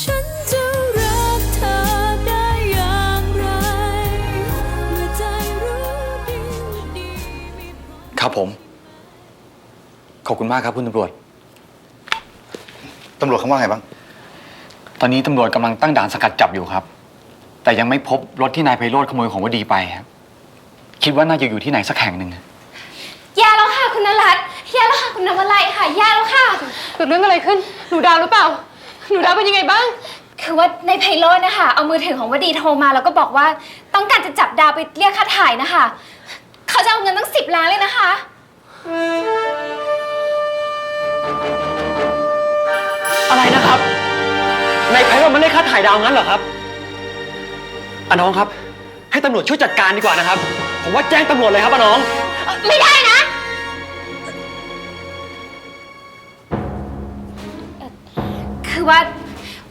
ฉันจะรักเธอได้อย่างไร เมื่อใจรู้ดีว่าดีไม่พอ ครับผม ขอบคุณมากครับคุณตำรวจ ตำรวจเขาว่าไงบ้าง ตอนนี้ตำรวจกำลังตั้งด่านสกัดจับอยู่ครับ แต่ยังไม่พบรถที่นายไพโรธขโมยของวดีไปครับคิดว่าน่าจะอยู่ที่ไหนสักแห่งหนึ่งแย่แล้วค่ะคุณนรัตน์แย่แล้วค่ะคุณนวลัยค่ะแย่แล้วค่ะ เกิดเรื่องอะไรขึ้น หนูดาวหรือเปล่า หนูดาวเป็นยังไงบ้าง คือว่าในไพโรจน์นะคะ เอามือถือของวดีโทรมาแล้วก็บอกว่าต้องการจะจับดาวไปเรียกค่าถ่ายนะคะ เขาจะเอาเงินตั้งสิบล้านเลยนะคะ อะไรนะครับ ในไพโรจน์มันได้ค่าถ่ายดาวงั้นเหรอครับอะน้องครับ ให้ตำรวจช่วยจัดการดีกว่านะครับ ผมว่าแจ้งตำรวจเลยครับอะน้อง ไม่ได้นะ คือว่า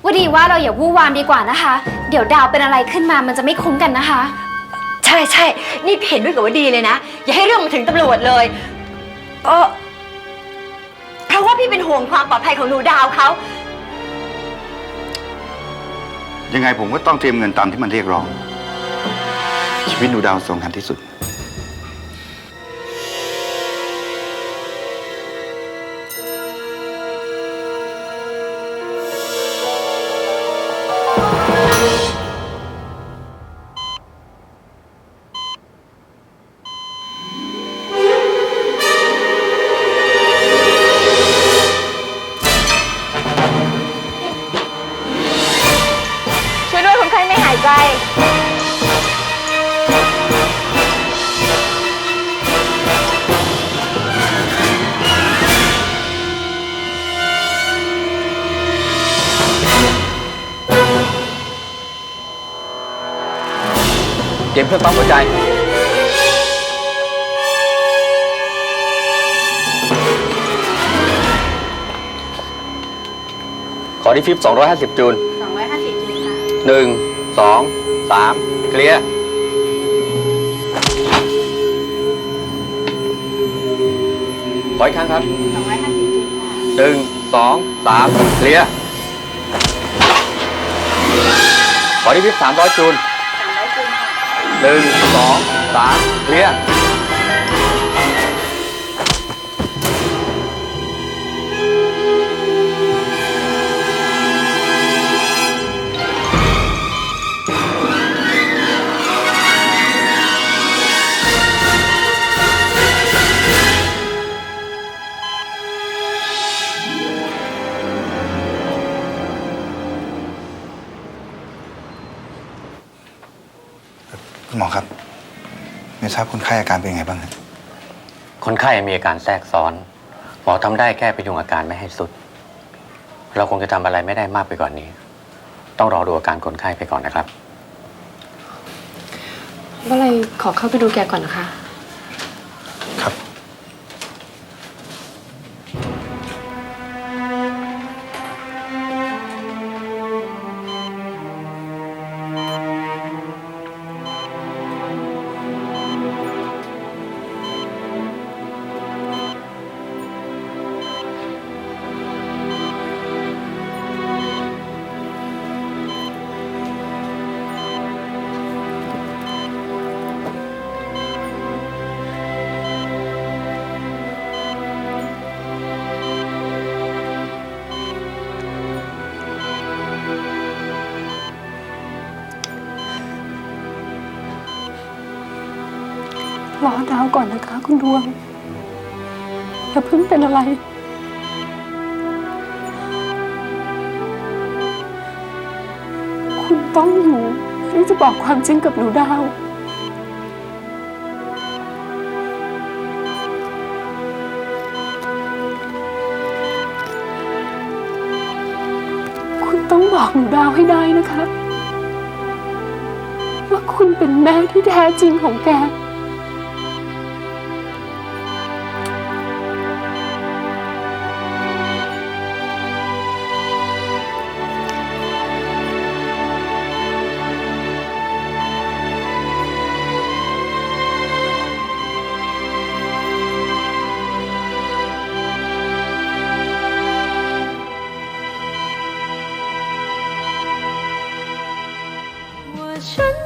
วดีว่าเราอย่าวู่วามดีกว่านะคะ เดี๋ยวดาวเป็นอะไรขึ้นมามันจะไม่คุ้มกันนะคะ ใช่ใช่ นี่เห็นด้วยกับว่าดีเลยนะ อย่าให้เรื่องมันถึงตำรวจเลย เออเพราะว่าพี่เป็นห่วงความปลอดภัยของหนูดาวเขา ยังไงผมก็ต้องเตรียมเงินตามที่มันเรียกร้อง ชีวิตหนูดาวสำคัญที่สุด เตรียมเครื่องปั๊มหัวใจ ขอที่ฟิป250 จูน 250จุดค่ะหนึ่งสองสามเคลียร์ขออีกครั้งครับ 250จุดค่ะหนึ่งสองสามเคลียร์ขอที่ฟิป300 จูน300จุดค่ะ หนึ่งสองสามเคลียร์ คุณหมอครับไม่ทราบคนไข้อาการเป็นยังไงบ้างครับคนไข้มีอาการแทรกซ้อน หมอทำได้แค่พยุงอาการไม่ให้สุด เราคงจะทำอะไรไม่ได้มากไปกว่านนี้ ต้องรอดูอาการคนไข้ไปก่อนนะครับว่าอะไรขอเข้าไปดูแกก่อนนะคะ รอดาวก่อนนะคะ คุณดวง อย่าเพิ่งเป็นอะไร คุณต้องอยู่ที่จะบอกความจริงกับหนูดาวคุณต้องบอกหนูดาวให้ได้นะคะ ว่าคุณเป็นแม่ที่แท้จริงของแก ฉัน